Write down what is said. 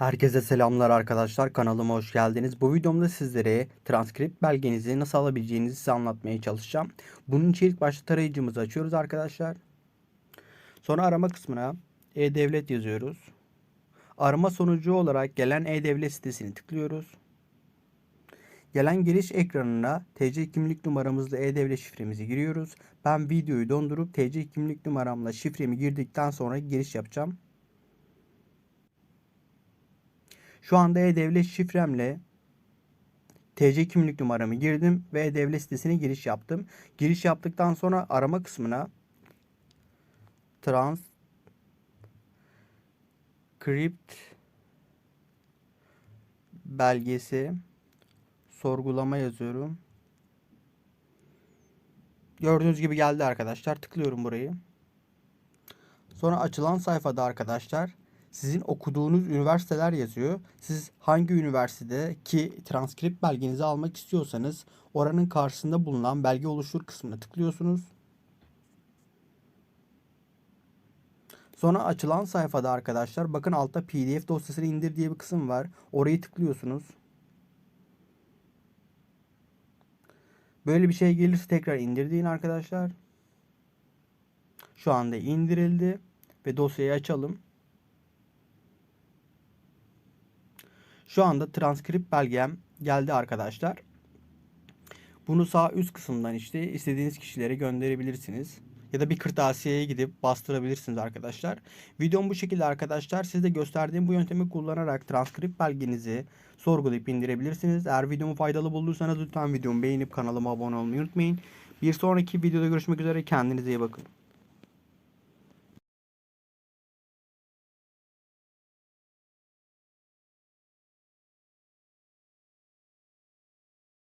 Herkese selamlar arkadaşlar. Kanalıma hoş geldiniz. Bu videomda sizlere transkript belgenizi nasıl alabileceğinizi size anlatmaya çalışacağım. Bunun için ilk başta tarayıcımızı açıyoruz arkadaşlar. Sonra arama kısmına e-devlet yazıyoruz. Arama sonucu olarak gelen e-devlet sitesini tıklıyoruz. Gelen giriş ekranına TC kimlik numaramızla e-devlet şifremizi giriyoruz. Ben videoyu dondurup TC kimlik numaramla şifremi girdikten sonra giriş yapacağım. Şu anda e-devlet şifremle TC kimlik numaramı girdim ve e-devlet sitesine giriş yaptım. Giriş yaptıktan sonra arama kısmına transkript belgesi sorgulama yazıyorum. Gördüğünüz gibi geldi arkadaşlar. Tıklıyorum burayı. Sonra açılan sayfada arkadaşlar sizin okuduğunuz üniversiteler yazıyor. Siz hangi üniversitede ki transkript belgenizi almak istiyorsanız oranın karşısında bulunan belge oluştur kısmına tıklıyorsunuz. Sonra açılan sayfada arkadaşlar bakın altta PDF dosyasını indir diye bir kısım var. Orayı tıklıyorsunuz. Böyle bir şey gelirse tekrar indir deyin arkadaşlar. Şu anda indirildi ve dosyayı açalım. Şu anda transkript belgem geldi arkadaşlar. Bunu sağ üst kısımdan işte istediğiniz kişilere gönderebilirsiniz. Ya da bir kırtasiyeye gidip bastırabilirsiniz arkadaşlar. Videom bu şekilde arkadaşlar. Siz de gösterdiğim bu yöntemi kullanarak transkript belgenizi sorgulayıp indirebilirsiniz. Eğer videomu faydalı bulduysanız lütfen videomu beğenip kanalıma abone olmayı unutmayın. Bir sonraki videoda görüşmek üzere. Kendinize iyi bakın.